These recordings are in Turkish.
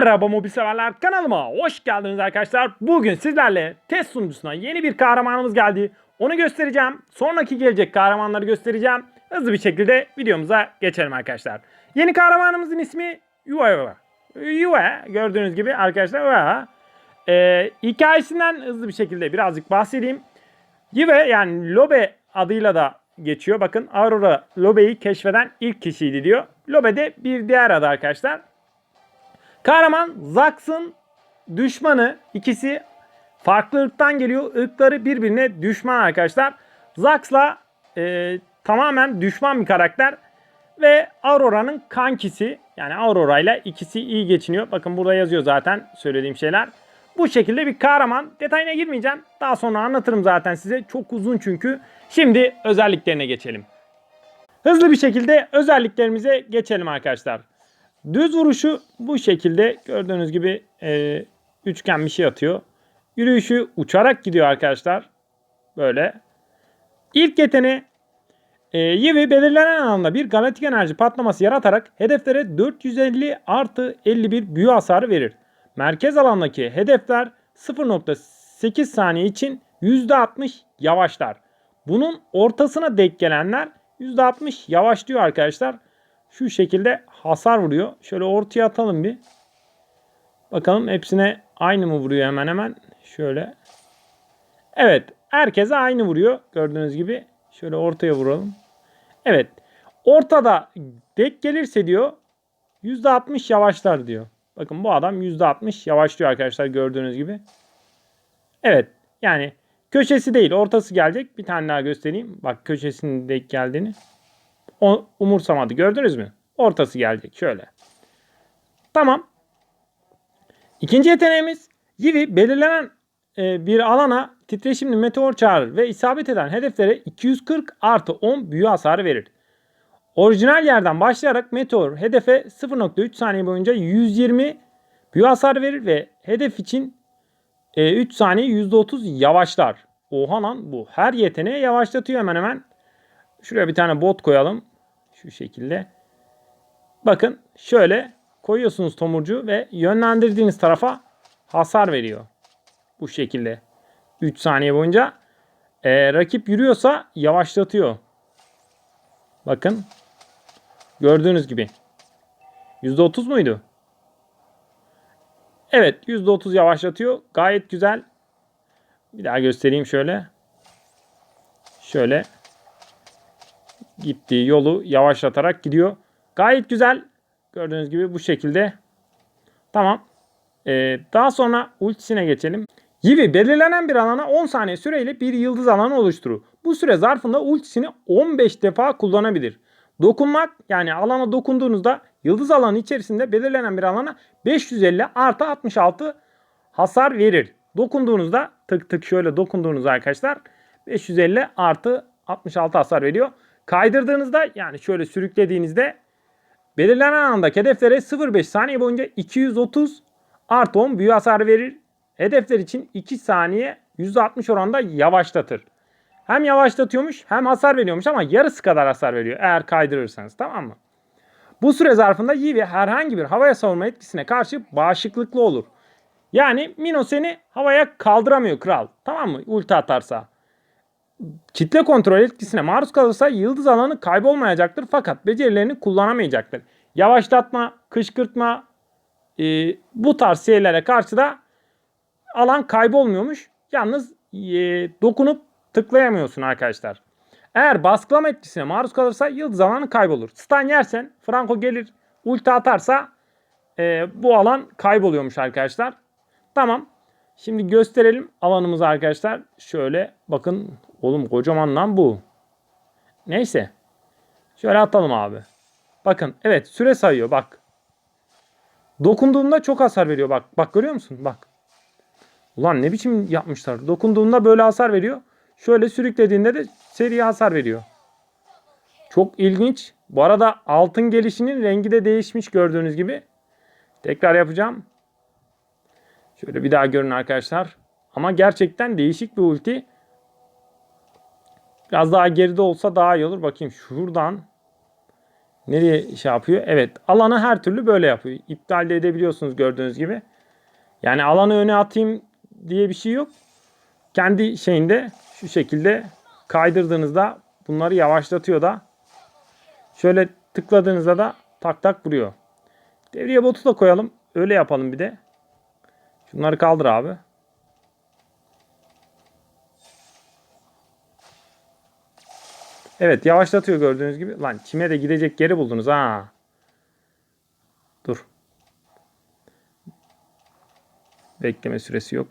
Merhaba mobil severler kanalıma hoş geldiniz arkadaşlar. Bugün sizlerle test sunucusuna yeni bir kahramanımız geldi. Onu göstereceğim. Sonraki gelecek kahramanları göstereceğim. Hızlı bir şekilde videomuza geçelim arkadaşlar. Yeni kahramanımızın ismi Yuva. Yuva gördüğünüz gibi arkadaşlar Yuva. Ee, hikayesinden hızlı bir şekilde birazcık bahsedeyim. Yive yani Lobe adıyla da geçiyor. Bakın Aurora Lobe'yi keşfeden ilk kişiydi diyor. Lobe de bir diğer adı arkadaşlar. Kahraman Zax'ın düşmanı. İkisi farklı ırktan geliyor. Irkları birbirine düşman arkadaşlar. Zax'la e, tamamen düşman bir karakter. Ve Aurora'nın kankisi. Yani Aurora ile ikisi iyi geçiniyor. Bakın burada yazıyor zaten söylediğim şeyler. Bu şekilde bir kahraman. Detayına girmeyeceğim. Daha sonra anlatırım zaten size. Çok uzun çünkü. Şimdi özelliklerine geçelim. Hızlı bir şekilde özelliklerimize geçelim arkadaşlar. Düz vuruşu bu şekilde gördüğünüz gibi e, üçgen bir şey atıyor. Yürüyüşü uçarak gidiyor arkadaşlar. Böyle. İlk yeteneği e, Yivi belirlenen alanda bir galaktik enerji patlaması yaratarak hedeflere 450 artı 51 büyü hasarı verir. Merkez alandaki hedefler 0.8 saniye için %60 yavaşlar. Bunun ortasına denk gelenler %60 yavaşlıyor arkadaşlar. Şu şekilde hasar vuruyor. Şöyle ortaya atalım bir. Bakalım hepsine aynı mı vuruyor hemen hemen. Şöyle. Evet. Herkese aynı vuruyor. Gördüğünüz gibi. Şöyle ortaya vuralım. Evet. Ortada denk gelirse diyor %60 yavaşlar diyor. Bakın bu adam %60 yavaşlıyor arkadaşlar gördüğünüz gibi. Evet. Yani köşesi değil ortası gelecek. Bir tane daha göstereyim. Bak köşesinin denk geldiğini. O umursamadı. Gördünüz mü? Ortası gelecek. Şöyle. Tamam. İkinci yeteneğimiz Yivi belirlenen e, bir alana titreşimli meteor çağırır ve isabet eden hedeflere 240 artı 10 büyü hasarı verir. Orijinal yerden başlayarak meteor hedefe 0.3 saniye boyunca 120 büyü hasar verir ve hedef için e, 3 saniye %30 yavaşlar. Oha lan bu her yeteneği yavaşlatıyor hemen hemen. Şuraya bir tane bot koyalım. Şu şekilde. Bakın şöyle koyuyorsunuz tomurcu ve yönlendirdiğiniz tarafa hasar veriyor. Bu şekilde. 3 saniye boyunca. Ee, rakip yürüyorsa yavaşlatıyor. Bakın. Gördüğünüz gibi. %30 muydu? Evet %30 yavaşlatıyor. Gayet güzel. Bir daha göstereyim şöyle. Şöyle gittiği yolu yavaşlatarak gidiyor. Gayet güzel. Gördüğünüz gibi bu şekilde. Tamam. Ee, daha sonra ultisine geçelim. Yivi belirlenen bir alana 10 saniye süreyle bir yıldız alanı oluşturur. Bu süre zarfında ultisini 15 defa kullanabilir. Dokunmak yani alana dokunduğunuzda yıldız alanı içerisinde belirlenen bir alana 550 artı 66 hasar verir. Dokunduğunuzda tık tık şöyle dokunduğunuzda arkadaşlar 550 artı 66 hasar veriyor. Kaydırdığınızda yani şöyle sürüklediğinizde belirlenen anda hedeflere 0.5 saniye boyunca 230 artı 10 büyü hasarı verir. Hedefler için 2 saniye %60 oranda yavaşlatır. Hem yavaşlatıyormuş hem hasar veriyormuş ama yarısı kadar hasar veriyor eğer kaydırırsanız tamam mı? Bu süre zarfında Yivi herhangi bir havaya savunma etkisine karşı bağışıklıklı olur. Yani Mino seni havaya kaldıramıyor kral. Tamam mı? Ulti atarsa. Kitle kontrol etkisine maruz kalırsa yıldız alanı kaybolmayacaktır fakat becerilerini kullanamayacaktır. Yavaşlatma, kışkırtma e, bu tarz şeylere karşı da alan kaybolmuyormuş. Yalnız e, dokunup tıklayamıyorsun arkadaşlar. Eğer baskılama etkisine maruz kalırsa yıldız alanı kaybolur. Stun yersen Franco gelir ulti atarsa e, bu alan kayboluyormuş arkadaşlar. Tamam. Şimdi gösterelim alanımızı arkadaşlar. Şöyle bakın oğlum kocaman lan bu. Neyse. Şöyle atalım abi. Bakın evet süre sayıyor bak. Dokunduğumda çok hasar veriyor bak. Bak görüyor musun? Bak. Ulan ne biçim yapmışlar. Dokunduğunda böyle hasar veriyor. Şöyle sürüklediğinde de seri hasar veriyor. Çok ilginç. Bu arada altın gelişinin rengi de değişmiş gördüğünüz gibi. Tekrar yapacağım. Şöyle bir daha görün arkadaşlar. Ama gerçekten değişik bir ulti. Biraz daha geride olsa daha iyi olur. Bakayım şuradan Nereye şey yapıyor? Evet alanı her türlü böyle yapıyor. İptal de edebiliyorsunuz gördüğünüz gibi. Yani alanı öne atayım diye bir şey yok. Kendi şeyinde şu şekilde kaydırdığınızda bunları yavaşlatıyor da. Şöyle tıkladığınızda da tak tak vuruyor. Devriye botu da koyalım. Öyle yapalım bir de. Şunları kaldır abi. Evet yavaşlatıyor gördüğünüz gibi. Lan çime de gidecek yeri buldunuz ha. Dur. Bekleme süresi yok.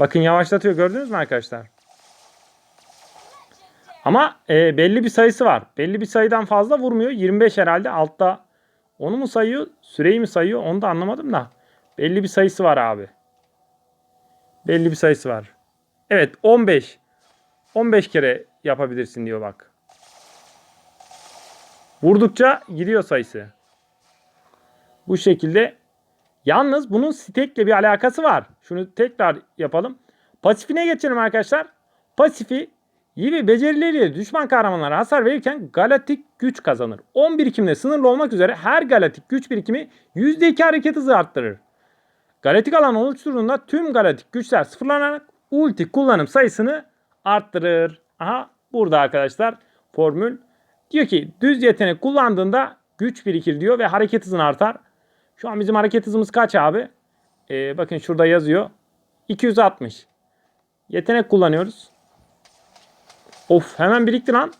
Bakın yavaşlatıyor gördünüz mü arkadaşlar? Ama e, belli bir sayısı var. Belli bir sayıdan fazla vurmuyor. 25 herhalde altta. Onu mu sayıyor? Süreyi mi sayıyor? Onu da anlamadım da. Belli bir sayısı var abi. Belli bir sayısı var. Evet 15. 15 kere yapabilirsin diyor bak. Vurdukça gidiyor sayısı. Bu şekilde. Yalnız bunun stekle bir alakası var. Şunu tekrar yapalım. Pasifine geçelim arkadaşlar. Pasifi iyi becerileriyle düşman kahramanlara hasar verirken galaktik güç kazanır. 10 birikimle sınırlı olmak üzere her galaktik güç birikimi %2 hareket hızı arttırır. Galaktik alan oluşturduğunda tüm galaktik güçler sıfırlanarak ulti kullanım sayısını arttırır. Aha burada arkadaşlar formül. Diyor ki düz yetenek kullandığında güç birikir diyor ve hareket hızın artar. Şu an bizim hareket hızımız kaç abi? Ee, bakın şurada yazıyor. 260. Yetenek kullanıyoruz. Of hemen birikti lan.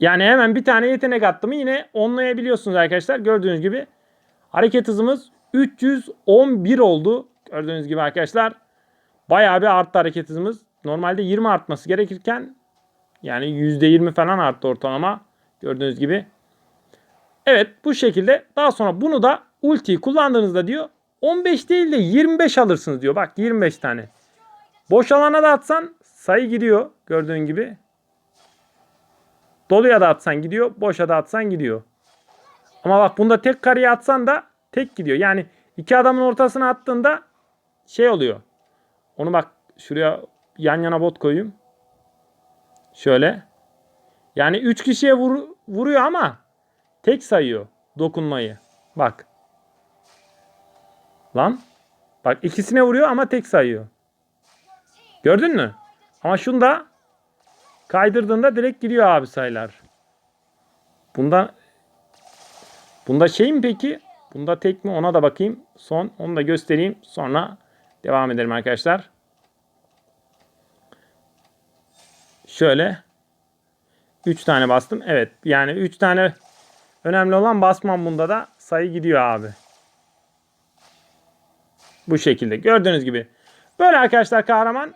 Yani hemen bir tane yetenek attım yine onlayabiliyorsunuz arkadaşlar. Gördüğünüz gibi hareket hızımız 311 oldu. Gördüğünüz gibi arkadaşlar. Bayağı bir arttı hareket hızımız. Normalde 20 artması gerekirken yani %20 falan arttı ortalama. Gördüğünüz gibi. Evet bu şekilde. Daha sonra bunu da ultiyi kullandığınızda diyor 15 değil de 25 alırsınız diyor. Bak 25 tane. Boş alana da atsan sayı gidiyor. Gördüğün gibi. Doluya da atsan gidiyor. Boşa da atsan gidiyor. Ama bak bunda tek kareye atsan da tek gidiyor. Yani iki adamın ortasına attığında şey oluyor. Onu bak şuraya yan yana bot koyayım. Şöyle. Yani 3 kişiye vur, vuruyor ama tek sayıyor dokunmayı. Bak. Lan. Bak ikisine vuruyor ama tek sayıyor. Gördün mü? Ama şunda kaydırdığında direkt gidiyor abi sayılar. Bunda bunda şey mi peki? Bunda tek mi? Ona da bakayım. Son onu da göstereyim. Sonra devam edelim arkadaşlar. Şöyle 3 tane bastım. Evet yani 3 tane önemli olan basmam bunda da sayı gidiyor abi. Bu şekilde gördüğünüz gibi. Böyle arkadaşlar kahraman.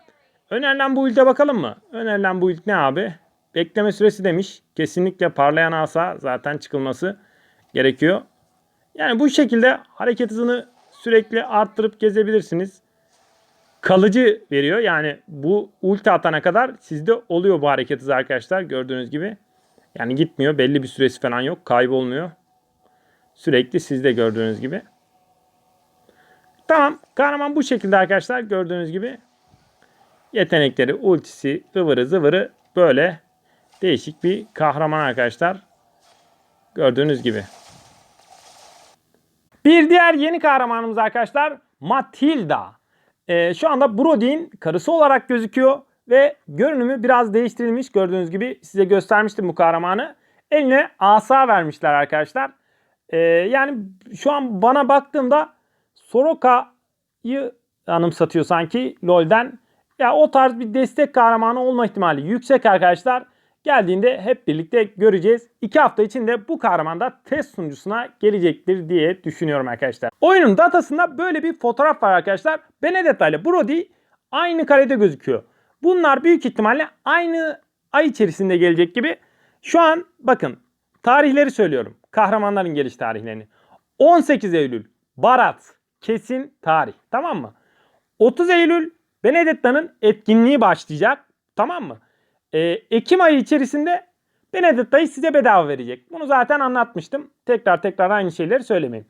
Önerilen bu ilde bakalım mı? Önerilen bu ilk ne abi? Bekleme süresi demiş. Kesinlikle parlayan asa zaten çıkılması gerekiyor. Yani bu şekilde hareket hızını sürekli arttırıp gezebilirsiniz. Kalıcı veriyor. Yani bu ulti atana kadar sizde oluyor bu hareket hızı arkadaşlar. Gördüğünüz gibi. Yani gitmiyor. Belli bir süresi falan yok. Kaybolmuyor. Sürekli sizde gördüğünüz gibi. Tamam. Kahraman bu şekilde arkadaşlar. Gördüğünüz gibi. Yetenekleri, ultisi, ıvırı zıvırı böyle değişik bir kahraman arkadaşlar. Gördüğünüz gibi. Bir diğer yeni kahramanımız arkadaşlar Matilda. Ee, şu anda Brody'nin karısı olarak gözüküyor ve görünümü biraz değiştirilmiş. Gördüğünüz gibi size göstermiştim bu kahramanı. Eline asa vermişler arkadaşlar. Ee, yani şu an bana baktığımda Soroka'yı anımsatıyor sanki LoL'den. Ya o tarz bir destek kahramanı olma ihtimali yüksek arkadaşlar. Geldiğinde hep birlikte göreceğiz. 2 hafta içinde bu kahraman da test sunucusuna gelecektir diye düşünüyorum arkadaşlar. Oyunun datasında böyle bir fotoğraf var arkadaşlar. Benedetta ile Brody aynı karede gözüküyor. Bunlar büyük ihtimalle aynı ay içerisinde gelecek gibi. Şu an bakın tarihleri söylüyorum. Kahramanların geliş tarihlerini. 18 Eylül Barat kesin tarih tamam mı? 30 Eylül Benedetta'nın etkinliği başlayacak tamam mı? Ee, Ekim ayı içerisinde Benedetta'yı size bedava verecek. Bunu zaten anlatmıştım. Tekrar tekrar aynı şeyleri söylemeyeyim.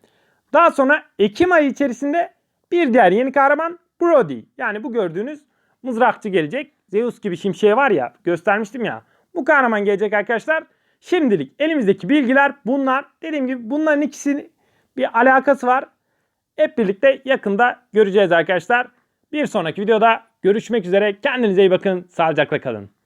Daha sonra Ekim ayı içerisinde bir diğer yeni kahraman Brody. Yani bu gördüğünüz mızrakçı gelecek. Zeus gibi şimşeği var ya göstermiştim ya. Bu kahraman gelecek arkadaşlar. Şimdilik elimizdeki bilgiler bunlar. Dediğim gibi bunların ikisinin bir alakası var. Hep birlikte yakında göreceğiz arkadaşlar. Bir sonraki videoda görüşmek üzere. Kendinize iyi bakın. Sağlıcakla kalın.